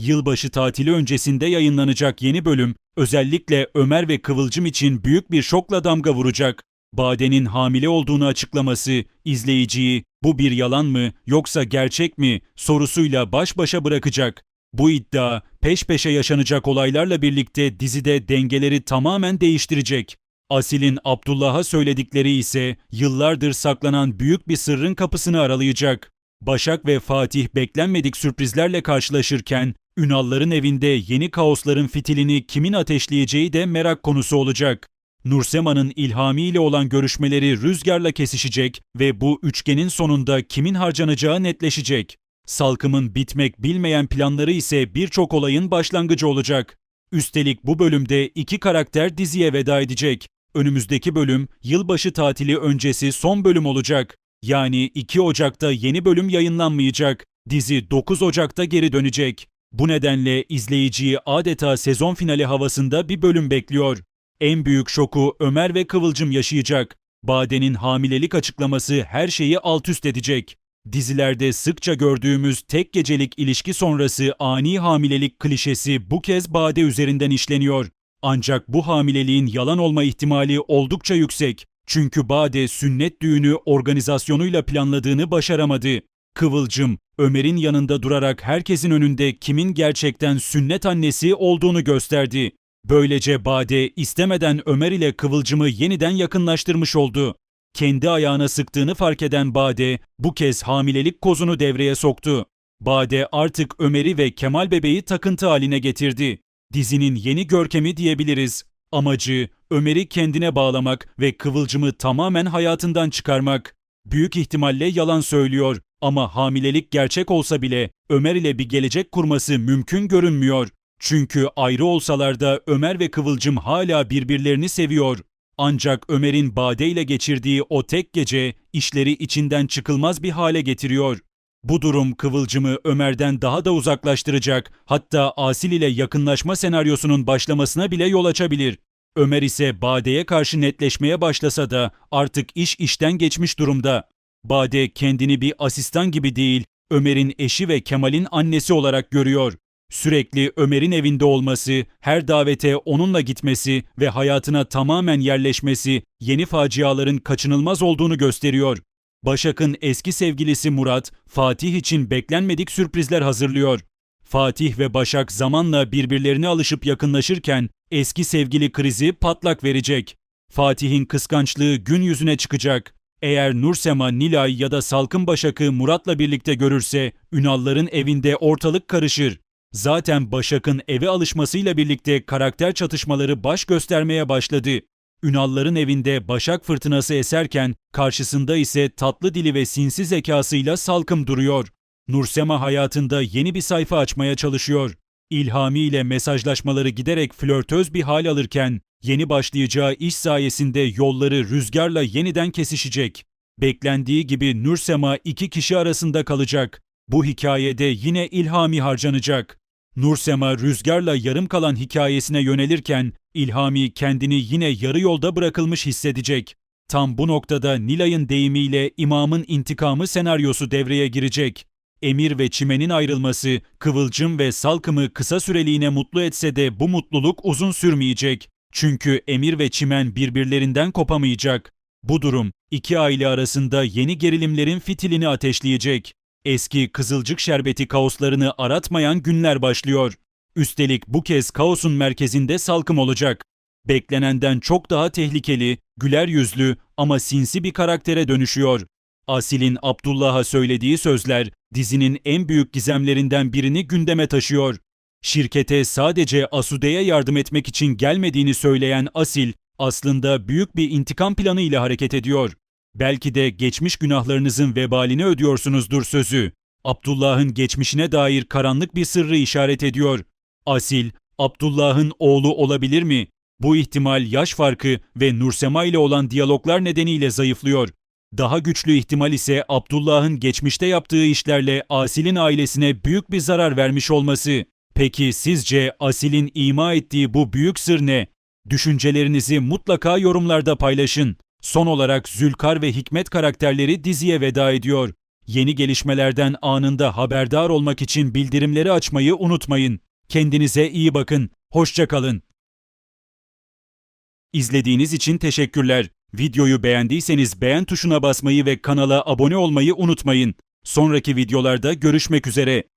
Yılbaşı tatili öncesinde yayınlanacak yeni bölüm özellikle Ömer ve Kıvılcım için büyük bir şokla damga vuracak. Bade'nin hamile olduğunu açıklaması izleyiciyi bu bir yalan mı yoksa gerçek mi sorusuyla baş başa bırakacak. Bu iddia peş peşe yaşanacak olaylarla birlikte dizide dengeleri tamamen değiştirecek. Asil'in Abdullah'a söyledikleri ise yıllardır saklanan büyük bir sırrın kapısını aralayacak. Başak ve Fatih beklenmedik sürprizlerle karşılaşırken Ünalların evinde yeni kaosların fitilini kimin ateşleyeceği de merak konusu olacak. Nursema'nın İlhami ile olan görüşmeleri rüzgarla kesişecek ve bu üçgenin sonunda kimin harcanacağı netleşecek. Salkım'ın bitmek bilmeyen planları ise birçok olayın başlangıcı olacak. Üstelik bu bölümde iki karakter diziye veda edecek. Önümüzdeki bölüm yılbaşı tatili öncesi son bölüm olacak. Yani 2 Ocak'ta yeni bölüm yayınlanmayacak. Dizi 9 Ocak'ta geri dönecek. Bu nedenle izleyiciyi adeta sezon finali havasında bir bölüm bekliyor. En büyük şoku Ömer ve Kıvılcım yaşayacak. Bade'nin hamilelik açıklaması her şeyi alt üst edecek. Dizilerde sıkça gördüğümüz tek gecelik ilişki sonrası ani hamilelik klişesi bu kez Bade üzerinden işleniyor. Ancak bu hamileliğin yalan olma ihtimali oldukça yüksek. Çünkü Bade sünnet düğünü organizasyonuyla planladığını başaramadı. Kıvılcım, Ömer'in yanında durarak herkesin önünde kimin gerçekten sünnet annesi olduğunu gösterdi. Böylece Bade istemeden Ömer ile Kıvılcım'ı yeniden yakınlaştırmış oldu. Kendi ayağına sıktığını fark eden Bade bu kez hamilelik kozunu devreye soktu. Bade artık Ömer'i ve Kemal bebeği takıntı haline getirdi. Dizinin yeni görkemi diyebiliriz. Amacı Ömer'i kendine bağlamak ve Kıvılcım'ı tamamen hayatından çıkarmak. Büyük ihtimalle yalan söylüyor ama hamilelik gerçek olsa bile Ömer ile bir gelecek kurması mümkün görünmüyor. Çünkü ayrı olsalar da Ömer ve Kıvılcım hala birbirlerini seviyor. Ancak Ömer'in Bade ile geçirdiği o tek gece işleri içinden çıkılmaz bir hale getiriyor. Bu durum Kıvılcım'ı Ömer'den daha da uzaklaştıracak, hatta Asil ile yakınlaşma senaryosunun başlamasına bile yol açabilir. Ömer ise Bade'ye karşı netleşmeye başlasa da artık iş işten geçmiş durumda. Bade kendini bir asistan gibi değil, Ömer'in eşi ve Kemal'in annesi olarak görüyor. Sürekli Ömer'in evinde olması, her davete onunla gitmesi ve hayatına tamamen yerleşmesi yeni faciaların kaçınılmaz olduğunu gösteriyor. Başak'ın eski sevgilisi Murat, Fatih için beklenmedik sürprizler hazırlıyor. Fatih ve Başak zamanla birbirlerine alışıp yakınlaşırken eski sevgili krizi patlak verecek. Fatih'in kıskançlığı gün yüzüne çıkacak. Eğer Nursema, Nilay ya da Salkın Başak'ı Murat'la birlikte görürse Ünalların evinde ortalık karışır. Zaten Başak'ın eve alışmasıyla birlikte karakter çatışmaları baş göstermeye başladı. Ünalların evinde Başak fırtınası eserken karşısında ise tatlı dili ve sinsi zekasıyla Salkım duruyor. Nursema hayatında yeni bir sayfa açmaya çalışıyor. İlhami ile mesajlaşmaları giderek flörtöz bir hal alırken yeni başlayacağı iş sayesinde yolları rüzgarla yeniden kesişecek. Beklendiği gibi Nursema iki kişi arasında kalacak. Bu hikayede yine İlhami harcanacak. Nursema rüzgarla yarım kalan hikayesine yönelirken İlhami kendini yine yarı yolda bırakılmış hissedecek. Tam bu noktada Nilay'ın deyimiyle imamın intikamı senaryosu devreye girecek. Emir ve Çimen'in ayrılması Kıvılcım ve Salkım'ı kısa süreliğine mutlu etse de bu mutluluk uzun sürmeyecek. Çünkü Emir ve Çimen birbirlerinden kopamayacak. Bu durum iki aile arasında yeni gerilimlerin fitilini ateşleyecek. Eski Kızılcık şerbeti kaoslarını aratmayan günler başlıyor. Üstelik bu kez kaosun merkezinde Salkım olacak. Beklenenden çok daha tehlikeli, güler yüzlü ama sinsi bir karaktere dönüşüyor. Asil'in Abdullah'a söylediği sözler dizinin en büyük gizemlerinden birini gündeme taşıyor. Şirkete sadece Asude'ye yardım etmek için gelmediğini söyleyen Asil aslında büyük bir intikam planı ile hareket ediyor. Belki de geçmiş günahlarınızın vebalini ödüyorsunuzdur sözü. Abdullah'ın geçmişine dair karanlık bir sırrı işaret ediyor. Asil, Abdullah'ın oğlu olabilir mi? Bu ihtimal yaş farkı ve Nursema ile olan diyaloglar nedeniyle zayıflıyor. Daha güçlü ihtimal ise Abdullah'ın geçmişte yaptığı işlerle Asil'in ailesine büyük bir zarar vermiş olması. Peki sizce Asil'in ima ettiği bu büyük sır ne? Düşüncelerinizi mutlaka yorumlarda paylaşın. Son olarak Zülkar ve Hikmet karakterleri diziye veda ediyor. Yeni gelişmelerden anında haberdar olmak için bildirimleri açmayı unutmayın. Kendinize iyi bakın. Hoşça kalın. İzlediğiniz için teşekkürler. Videoyu beğendiyseniz beğen tuşuna basmayı ve kanala abone olmayı unutmayın. Sonraki videolarda görüşmek üzere.